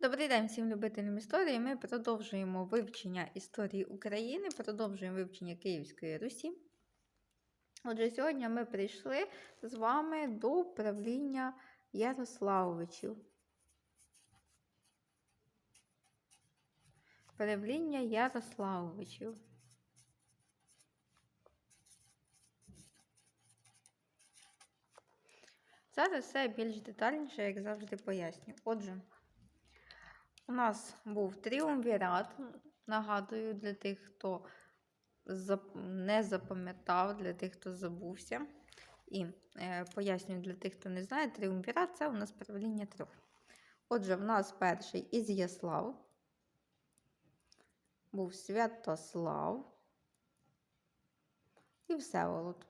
Добрий день всім любителям історії. Ми продовжуємо вивчення історії України, продовжуємо вивчення Київської Русі. Отже, сьогодні ми прийшли з вами до правління Ярославовичів. Правління Ярославовичів. Зараз все більш детальніше, як завжди, поясню. Отже, у нас був тріумвірат. Нагадую, для тих, хто не запам'ятав, для тих, хто забувся. І е, пояснюю для тих, хто не знає, тріумвірат це у нас правління трьох. Отже, в нас перший Ізяслав, був Святослав і Всеволод.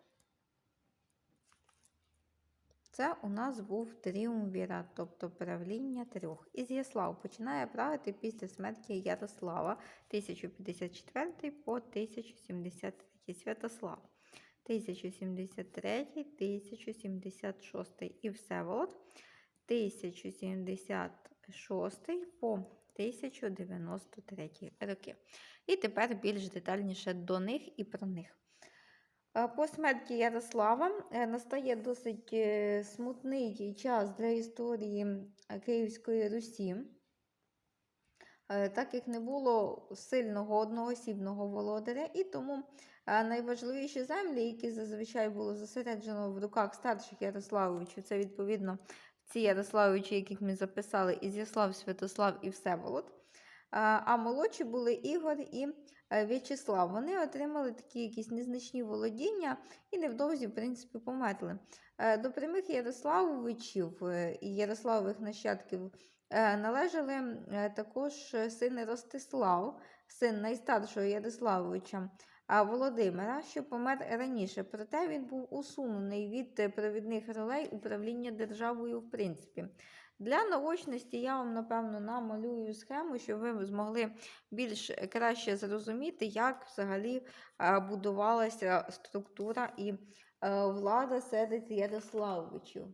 Це у нас був тріумвірат, тобто правління трьох. Ізяслав починає правити після смерті Ярослава 1054 по 1073 Святослав. 1073, 1076 і Всеволод 1076 по 1093 роки. І тепер більш детальніше до них і про них. Е, по смерті Ярослава е, настає досить е, смутний час для історії Київської Русі, так як не було сильного одноосібного володаря, і тому найважливіші землі, які зазвичай було зосереджено в руках старших Ярославовичів, це відповідно ці Ярославовичі, яких ми записали, Ізяслав, Святослав і Всеволод. А молодші були Ігор і Е, В'ячеслав. Вони отримали такі якісь незначні володіння і невдовзі, в принципі, померли. Е, до прямих Ярославовичів е, і Ярославових нащадків належали також сини Ростислав, син найстаршого Ярославовича. Володимира, що помер раніше, проте він був усунений від провідних ролей управління державою в принципі. Для наочності я вам, напевно, намалюю схему, щоб ви змогли більш краще зрозуміти, як взагалі будувалася структура і влада серед Ярославовичів.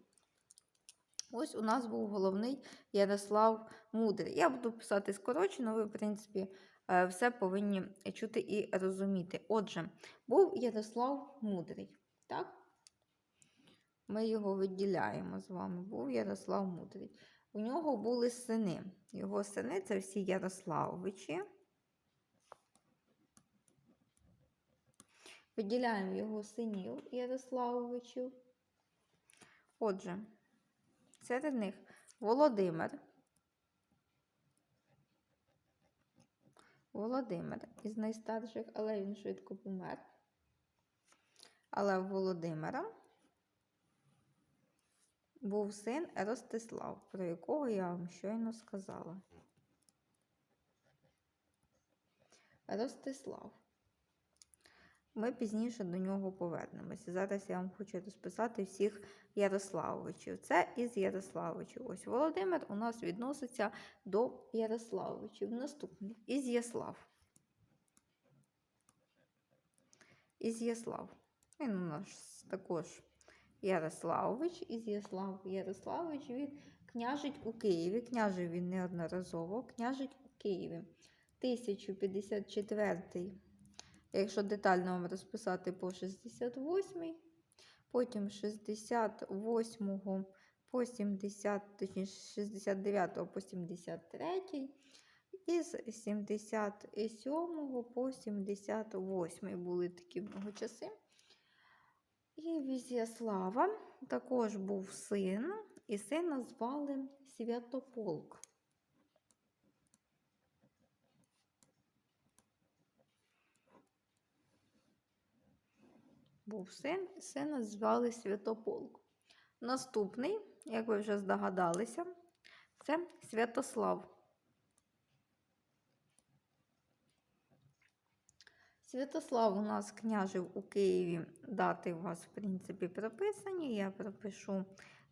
Ось у нас був головний Ярослав Мудрий. Я буду писати скорочено, ви, в принципі, все повинні чути і розуміти. Отже, був Ярослав Мудрий. так? Ми його виділяємо з вами. Був Ярослав Мудрий. У нього були сини. Його сини це всі Ярославовичі. Виділяємо його синів Ярославовичів. Отже, серед них Володимир. Володимир із найстарших, але він швидко помер. Але Володимира був син Ростислав, про якого я вам щойно сказала. Ростислав. Ми пізніше до нього повернемося. Зараз я вам хочу розписати всіх Ярославовичів. Це із Ярославовичів. Ось Володимир у нас відноситься до Ярославовичів. Наступний Ізяслав. Ізяслав. Він у нас також Ярославович Ізяслав Ярославович він княжить у Києві. Княжив він неодноразово, княжить у Києві. 1054, якщо детально вам розписати по 68, потім 68 по 70, точніше 69 по 73, і з 77 по 78 були такі часи. І Візяслава також був син, і сина звали Святополк. Був син, сина звали Святополк. Наступний, як ви вже здогадалися, це Святослав. Святослав у нас княжив у Києві. Дати у вас, в принципі, прописані. Я пропишу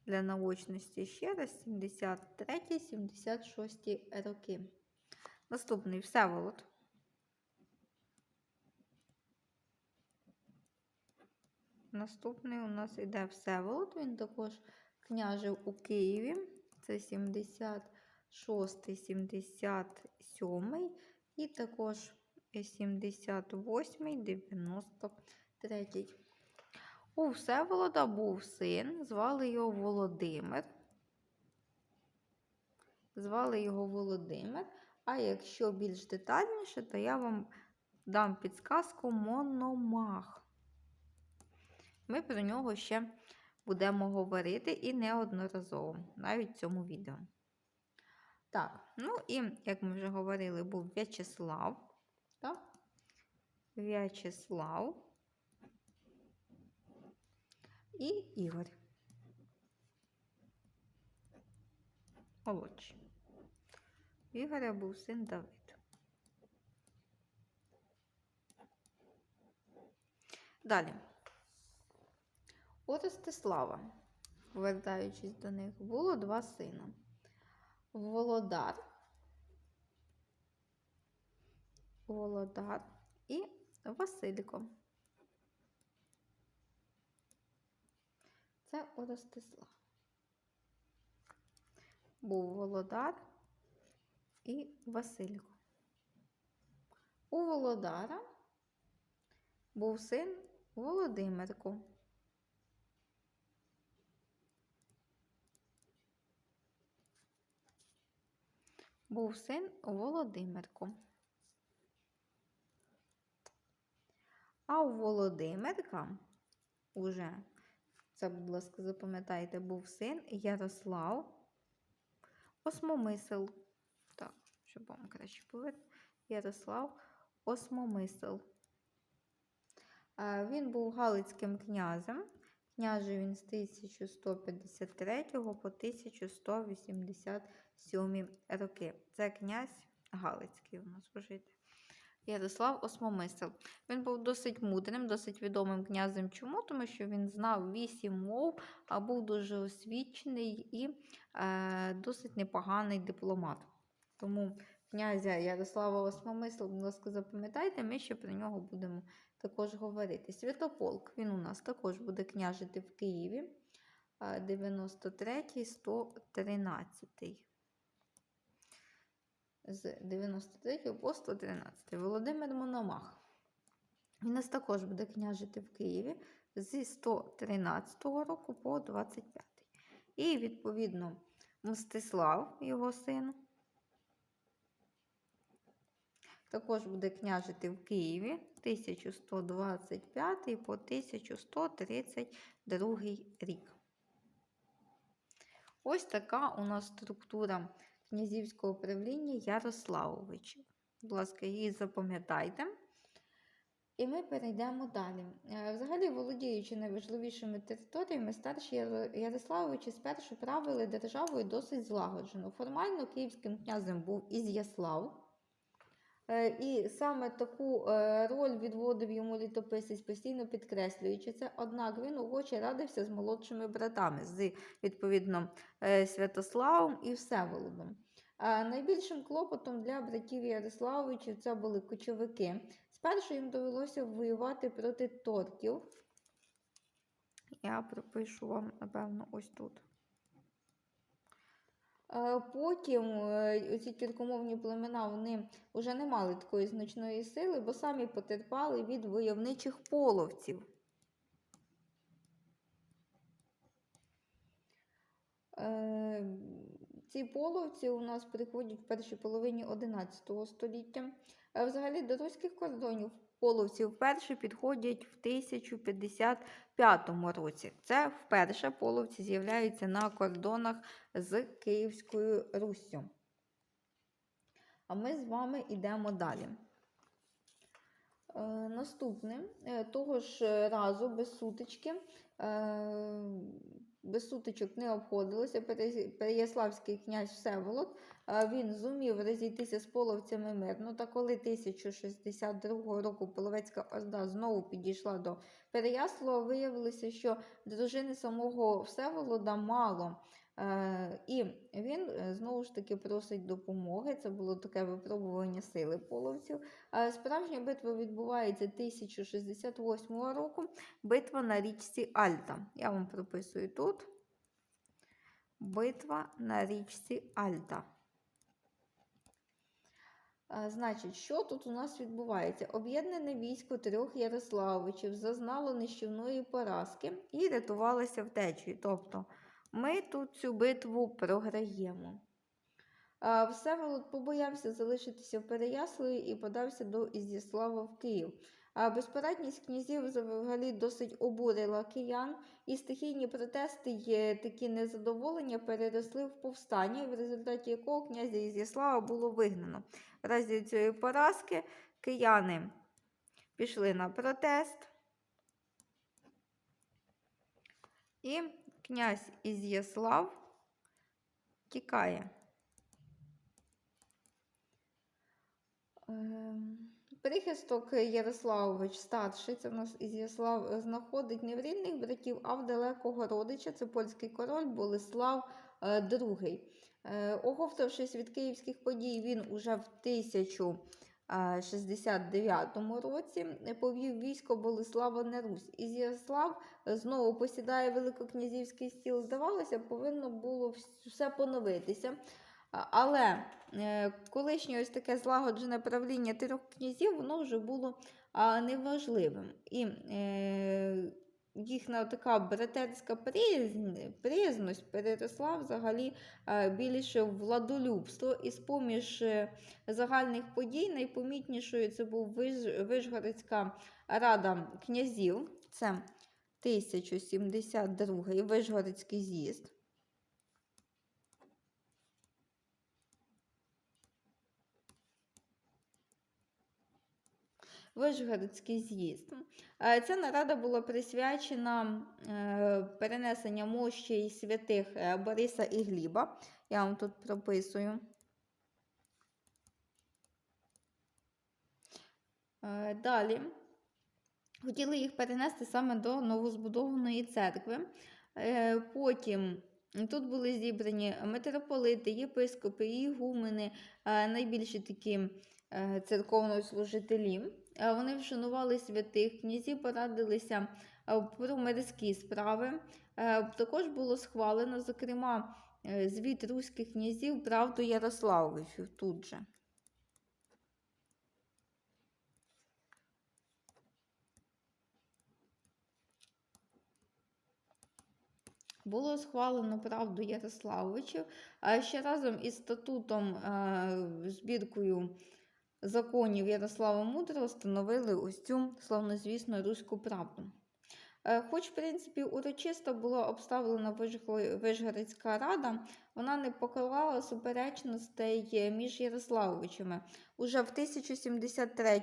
для наочності ще раз: 73-76 роки. Наступний Всеволод. Наступний у нас йде Всеволод. Він також княжив у Києві. Це 76-77. і також 78, 93. У Всеволода був син, звали його Володимир. Звали його Володимир. А якщо більш детальніше, то я вам дам підсказку Мономах. Ми про нього ще будемо говорити і неодноразово, навіть в цьому відео. Так, ну і, як ми вже говорили, був В'ячеслав. В'ячеслав і Ігор. Молодший. Ігоря був син Давид. Далі. У Ростислава, повертаючись до них, було два сина. Володар. Володар Василько. Це у. Був Володар і Василько. У Володара був син Володимирко. Був син Володимирко. А у Володимирка уже, це, будь ласка, запам'ятайте, був син Ярослав Осмомисел. Так, щоб вам краще було. Ярослав Осмомисел. Він був Галицьким князем. Княжив він з 1153 по 1187 роки. Це князь Галицький у нас жити. Ярослав Осмомисел. Він був досить мудрим, досить відомим князем. Чому? Тому що він знав вісім мов, а був дуже освічений і е, досить непоганий дипломат. Тому князя Ярослава Осмомисел, будь ласка, запам'ятайте, ми ще про нього будемо також говорити. Святополк, він у нас також буде княжити в Києві. 93 113 з 93 по 113 Володимир Мономах. Він нас також буде княжити в Києві зі 113 року по 25. І, відповідно, Мстислав, його син, також буде княжити в Києві 1125 по 1132 рік. Ось така у нас структура князівського правління Ярославовичів. Будь ласка, її запам'ятайте. І ми перейдемо далі. Е, Взагалі, володіючи найважливішими територіями, старші Ярославовичі спершу правили державою досить злагоджено. Формально київським князем був Ізяслав. Е, І саме таку е, роль відводив йому літописець, постійно підкреслюючи це. Однак він охоче радився з молодшими братами, з відповідно е, Святославом і Всеволодом. Найбільшим клопотом для братів Ярославовичів це були кочовики. Спершу їм довелося воювати проти торків. Я пропишу вам, напевно, ось тут. Е, Потім е, ці тюркомовні племена вони вже не мали такої значної сили, бо самі потерпали від войовничих половців. Е, Ці половці у нас приходять в першій половині 11 століття. Взагалі до руських кордонів половці вперше підходять в 1055 році. Це вперше половці з'являються на кордонах з Київською Руссю. А ми з вами йдемо далі. Е, наступне, е, того ж разу без сутички, е, без сутичок не обходилося. Переяславський князь Всеволод він зумів розійтися з половцями мирно. Та коли 1062 року Половецька Орда знову підійшла до Переяслава, виявилося, що дружини самого Всеволода мало. Е, І він е, знову ж таки просить допомоги. Це було таке випробування сили половців. Е, Справжня битва відбувається 1068 року. Битва на річці Альта. Я вам прописую тут. Битва на річці Альта. Значить, що тут у нас відбувається? Об'єднане військо трьох Ярославичів зазнало нищівної поразки і рятувалося втечею. Тобто ми тут цю битву програємо. Всеволод побоявся залишитися в Переяславі і подався до Ізяслава в Київ. А безпорадність князів взагалі досить обурила киян, і стихійні протести й такі незадоволення переросли в повстання, в результаті якого князя Ізяслава було вигнано. В разі цієї поразки кияни пішли на протест. І князь Ізяслав тікає. Ем, Прихисток Ярославович старший, це в нас Ізяслав, знаходить не в рідних братів, а в далекого родича. Це польський король Болеслав е, II. Е, Оговтавшись від київських подій, він уже в 1069 році повів військо Болеслава на Русь. Ізяслав знову посідає великокнязівський стіл. Здавалося, повинно було все поновитися. Але е, колишнє ось таке злагоджене правління трьох князів, воно вже було неважливим. І е, їхня така братерська приязність переросла взагалі е, більше владолюбство. І з-поміж е, загальних подій найпомітнішою це був Вишгородська рада князів. Це 1072 Вишгородський з'їзд. Вишгородський з'їзд. Е, Ця нарада була присвячена е, перенесення мощей святих е, Бориса і Гліба. Я вам тут прописую. Далі хотіли їх перенести саме до новозбудованої церкви. Потім тут були зібрані митрополити, єпископи, ігумени, найбільші такі е, церковнослужителі. Е, Вони вшанували святих князі, порадилися е, про мирські справи. Також було схвалено, зокрема, звіт руських князів правду Ярославовичу тут же. Було схвалено правду Ярославовичів, ще разом із статутом, збіркою законів Ярослава Мудрого встановили ось цю славнозвісну руську правду. Е, Хоч, в принципі, урочисто була обставлена Вишго- Вишгородська рада, вона не покривала суперечностей е, між Ярославовичами. Уже в 1073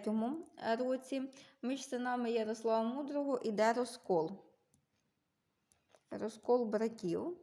році між синами Ярослава Мудрого іде розкол. Розкол братів. А і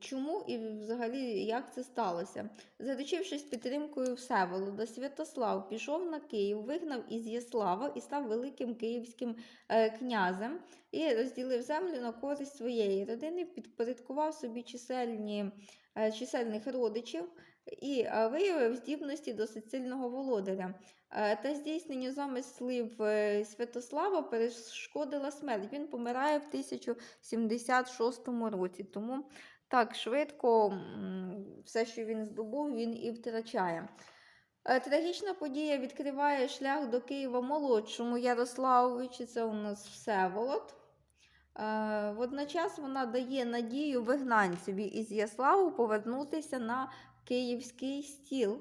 Чому і взагалі як це сталося? Заручившись підтримкою Всеволода, Святослав пішов на Київ, вигнав із Яслава і став великим київським е, князем і розділив землю на користь своєї родини, підпорядкував собі чисельні, е, чисельних родичів і е, виявив здібності досить сильного володаря. Е, Та здійсненню замислів е, Святослава перешкодила смерть. Він помирає в 1076 році. Тому так швидко все, що він здобув, він і втрачає. Трагічна подія відкриває шлях до Києва молодшому Ярославовичу, це у нас Всеволод. Водночас вона дає надію вигнанцеві із Яславу повернутися на київський стіл,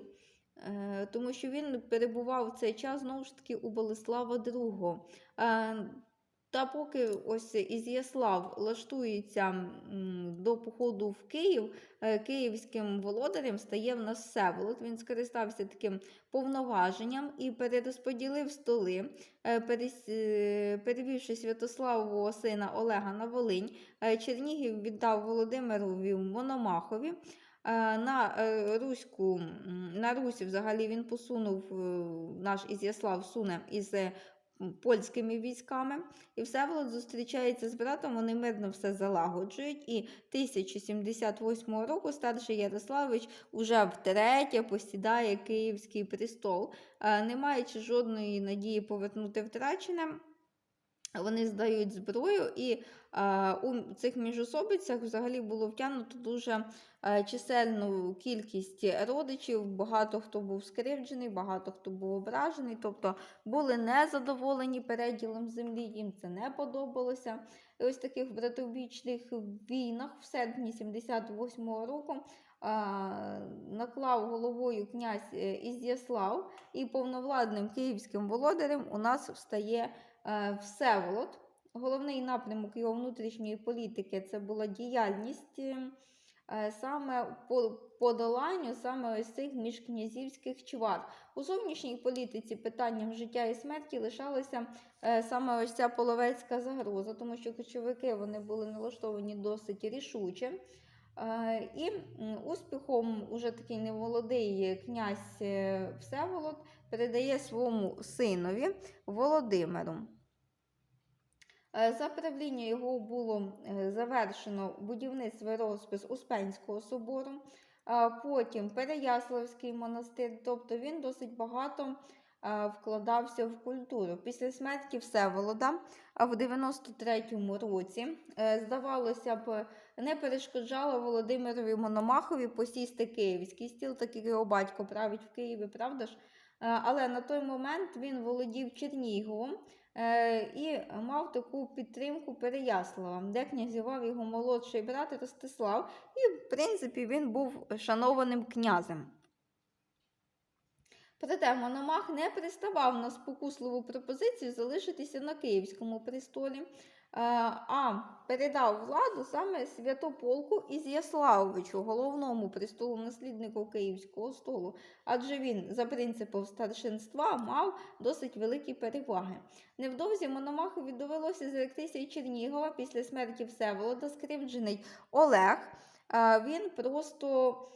е, тому що він перебував в цей час знову ж таки у Болеслава II. Е, Та поки ось Ізяслав лаштується до походу в Київ, е, київським володарем стає в нас Всеволод. Він скористався таким повноваженням і перерозподілив столи, перевівши Святославового сина Олега на Волинь. Чернігів віддав Володимирові Мономахові. Е, На е, Руську, на Русі взагалі він посунув е, наш Ізяслав суне із польськими військами. І Всеволод зустрічається з братом, вони мирно все залагоджують. І 1078 року старший Ярославич уже втретє посідає Київський престол, не маючи жодної надії повернути втрачене. Вони здають зброю і у цих міжособицях взагалі було втягнуто дуже е, чисельну кількість родичів. Багато хто був скривджений, багато хто був ображений, тобто були незадоволені переділом землі, їм це не подобалося. І ось таких братовбічних війнах в серпні 78-го року наклав головою князь е, Ізяслав, і повновладним київським володарем у нас встає е, Всеволод. Головний напрямок його внутрішньої політики це була діяльність е, саме по подоланню саме ось цих міжкнязівських чвар. У зовнішній політиці питанням життя і смерті лишалася е, саме ось ця половецька загроза, тому що кочовики вони були налаштовані досить рішуче. Е, І успіхом уже такий немолодий князь Всеволод передає своєму синові Володимиру. Е, За правління його було е, завершено будівництво розпис Успенського собору, потім Переяславський монастир, тобто він досить багато е, вкладався в культуру. Після смерті Всеволода в 93-му році, здавалося б, не перешкоджало Володимирові Мономахові посісти київський стіл, так як його батько править в Києві, правда ж? Але на той момент він володів Черніговом е, і мав таку підтримку Переяслава, де князював його молодший брат Ростислав, і, в принципі, він був шанованим князем. Проте Мономах не приставав на спокусливу пропозицію залишитися на київському престолі, е, а передав владу саме Святополку Ізяславовичу, головному престолу насліднику Київського столу, адже він за принципом старшинства мав досить великі переваги. Невдовзі Мономахові довелося зректися й Чернігова після смерті Всеволода, скривджений Олег. е, Він просто е,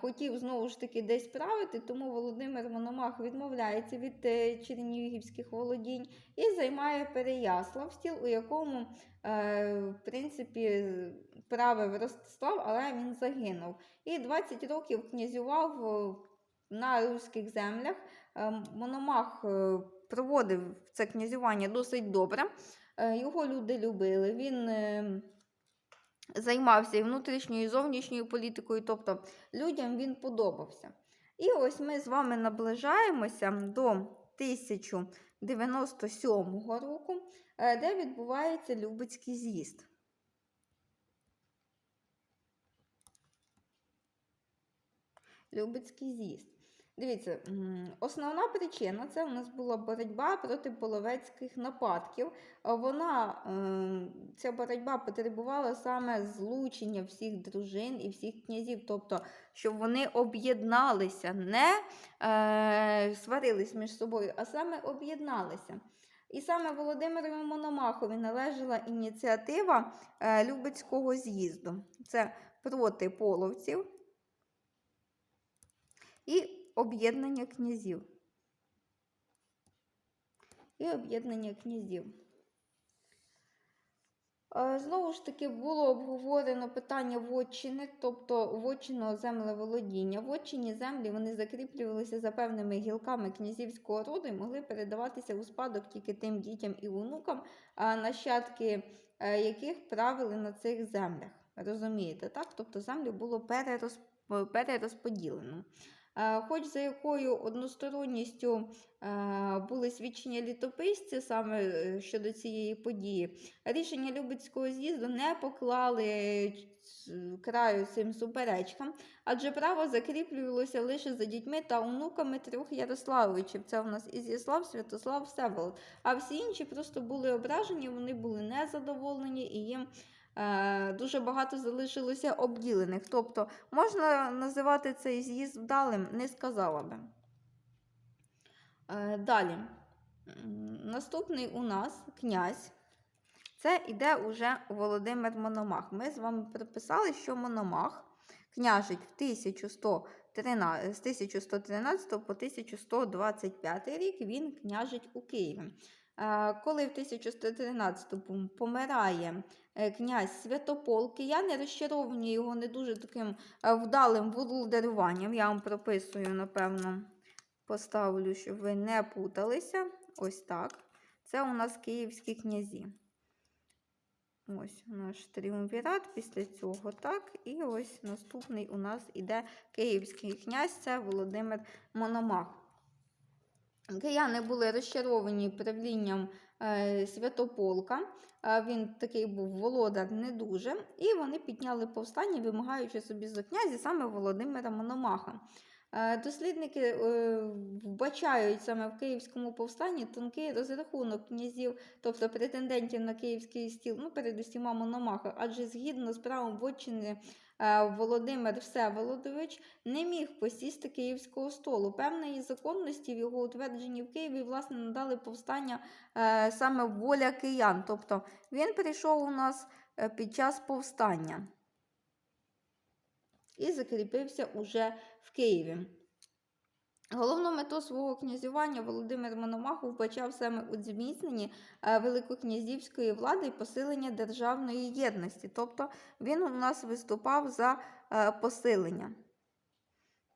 хотів знову ж таки десь правити, тому Володимир Мономах відмовляється від е, чернігівських володінь і займає Переяслав, стіл, у якому, е, в принципі, правив Ростислав, але він загинув. І 20 років князював е, на руських землях. Е, Мономах е, проводив це князювання досить добре. Е, Його люди любили. Він е, займався і внутрішньою, і зовнішньою політикою, тобто людям він подобався. І ось ми з вами наближаємося до 1097 року, е, де відбувається Любецький з'їзд. Любецький з'їзд. Дивіться, основна причина це у нас була боротьба проти половецьких нападків. Вона, е, ця боротьба потребувала саме злучення всіх дружин і всіх князів, тобто, щоб вони об'єдналися, не е, сварились між собою, а саме об'єдналися. І саме Володимирові Мономахові належала ініціатива е, Любецького з'їзду. Це проти половців і об'єднання князів. І об'єднання князів. Е, Знову ж таки, було обговорено питання вотчини, тобто вотчинного землеволодіння. Вотчинні землі вони закріплювалися за певними гілками князівського роду і могли передаватися у спадок тільки тим дітям і онукам, нащадки е, яких правили на цих землях. Розумієте, так? Тобто землю було перерозп... перерозподілено. Е, Хоч за якою односторонністю е, були свідчення літописця саме е, щодо цієї події, рішення Любецького з'їзду не поклали краю цим суперечкам, адже право закріплювалося лише за дітьми та онуками трьох Ярославовичів. Це у нас Ізяслав, Святослав, Всеволод. А всі інші просто були ображені, вони були незадоволені і їм дуже багато залишилося обділених. Тобто можна називати цей з'їзд вдалим, не сказала би. Е, далі. Наступний у нас князь. Це іде уже Володимир Мономах. Ми з вами приписали, що Мономах княжить в 1113, з 1113 по 1125 рік він княжить у Києві. Е, Коли в 1113 помирає е, князь Святопол, кияни розчаровані його не дуже таким е, вдалим володарюванням. Я вам прописую, напевно, поставлю, щоб ви не путалися. Ось так. Це у нас київські князі. Ось наш тріумвірат після цього, так. І ось наступний у нас іде київський князь, це Володимир Мономах. Кияни були розчаровані правлінням е, Святополка. Він такий був володар не дуже. І вони підняли повстання, вимагаючи собі за князя саме Володимира Мономаха. Е, Дослідники е, вбачають саме в київському повстанні тонкий розрахунок князів, тобто претендентів на київський стіл, ну перед усіма Мономаха, адже згідно з правом вотчини Володимир Всеволодович не міг посісти київського столу. Певної законності в його утвердженні в Києві власне надали повстання е, саме воля киян. Тобто він прийшов у нас е, під час повстання і закріпився уже в Києві. Головну мету свого князювання Володимир Мономахов вбачав саме у зміцненні е, великокнязівської влади і посилення державної єдності. Тобто він у нас виступав за е, посилення.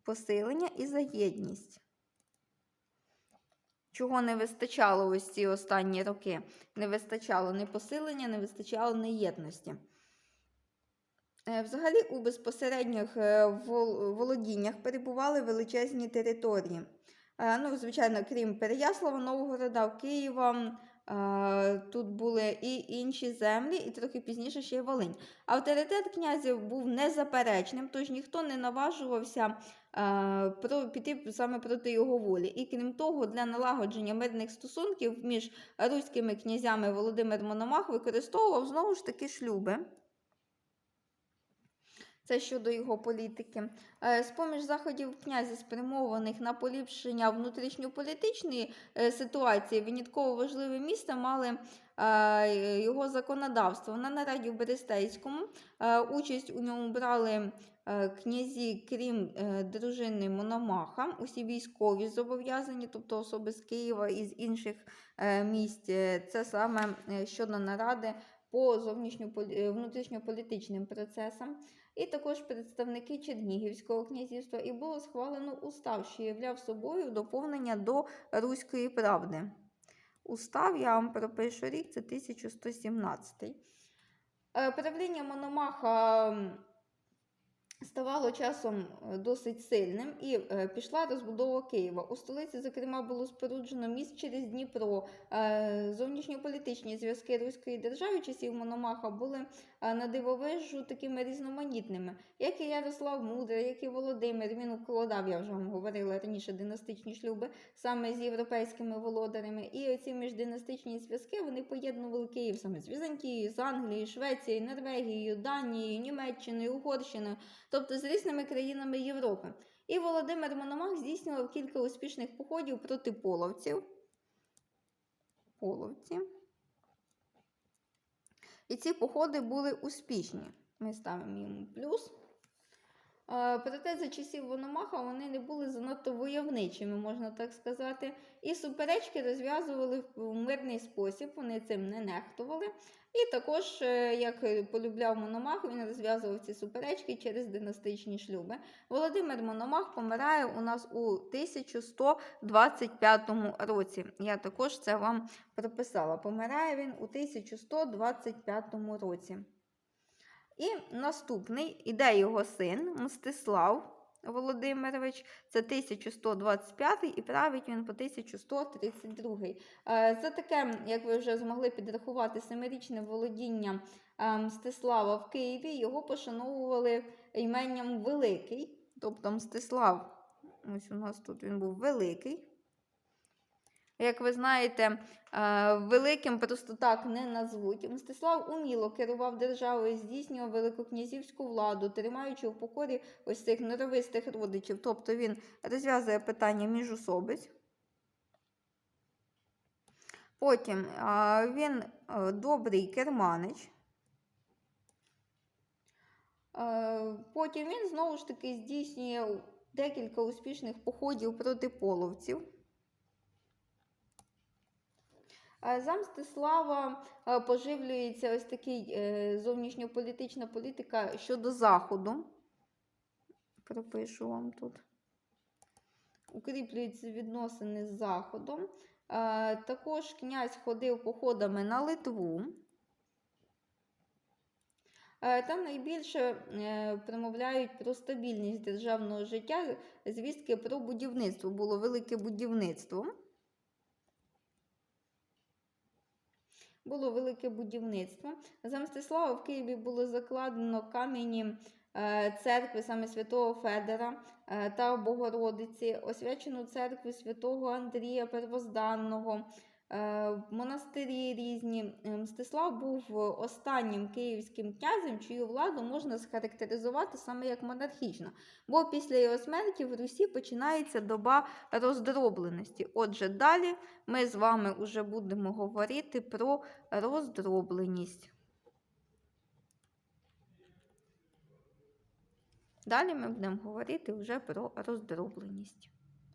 Посилення і за єдність. Чого не вистачало ось ці останні роки? Не вистачало ні посилення, не вистачало ні єдності. Е, Взагалі у безпосередніх е, володіннях перебували величезні території. Е, Ну, звичайно, крім Переяслава, Новгорода, Києва, тут були і інші землі, і трохи пізніше ще й Волинь. Авторитет князів був незаперечним, тож ніхто не наважувався піти саме проти його волі. І крім того, для налагодження мирних стосунків між руськими князями Володимир Мономах використовував знову ж таки шлюби. Це щодо його політики. Е, З-поміж заходів князя, спрямованих на поліпшення внутрішньополітичної е, ситуації, винятково важливе місце мали е, його законодавство. На нараді в Берестейському участь у ньому брали князі, крім дружини Мономаха, усі військові зобов'язані, тобто особи з Києва і з інших місць. Це саме щодо наради по е, внутрішньополітичним процесам і також представники Чернігівського князівства, і було схвалено устав, що являв собою доповнення до Руської правди. Устав, я вам пропишу рік, це 1117. Е, Правління Мономаха ставало часом е, досить сильним і е, пішла розбудова Києва. У столиці, зокрема, було споруджено міст через Дніпро. Зовнішньополітичні зв'язки Руської держави часів Мономаха були на дивовижу такими різноманітними, як і Ярослав Мудрий, як і Володимир. Він укладав, я вже вам говорила раніше, династичні шлюби саме з європейськими володарями. І оці міждинастичні зв'язки вони поєднували Київ саме з Візантією, з Англією, Швецією, Норвегією, Данією, Німеччиною, Угорщиною, тобто з різними країнами Європи. І Володимир Мономах здійснював кілька успішних походів проти половців. Половці. І ці походи були успішні. Ми ставимо йому плюс. Е, Проте за часів Вономаха вони не були занадто войовничими, можна так сказати. І суперечки розв'язували в мирний спосіб, вони цим не нехтували. І також, е, як полюбляв Мономах, він розв'язував ці суперечки через династичні шлюби. Володимир Мономах помирає у нас у 1125 році. Я також це вам прописала. Помирає він у 1125 році. І наступний іде його син Мстислав Володимирович, це 1125 і править він по 1132. Е, За таке, як ви вже змогли підрахувати, семирічне володіння е, Мстислава в Києві, його пошановували іменням Великий. Тобто Мстислав, ось у нас тут він був великий. Як ви знаєте, е, великим просто так не назвуть. Мстислав уміло керував державою, здійснював великокнязівську владу, тримаючи в покорі ось цих норовистих родичів. Тобто він розв'язує питання міжособиць. Потім він е, добрий керманич. Е, Потім він знову ж таки здійснює декілька успішних походів проти половців. Е, За Мстислава е, поживлюється ось такий е, зовнішньополітична політика щодо Заходу. Пропишу вам тут. Укріплюються відносини з Заходом. Е, Також князь ходив походами на Литву. Е, Там найбільше е, промовляють про стабільність державного життя, звістки про будівництво. Було велике будівництво. Було велике будівництво. За Мстислава в Києві було закладено кам'яні е, церкви саме святого Федора е, та Богородиці, освячену церкву святого Андрія Первозданного, монастирі різні. Е, Мстислав був останнім київським князем, чию владу можна схарактеризувати саме як монархічну. Бо після його смерті в Русі починається доба роздробленості. Отже, далі ми з вами вже будемо говорити про роздробленість. Далі ми будемо говорити вже про роздробленість.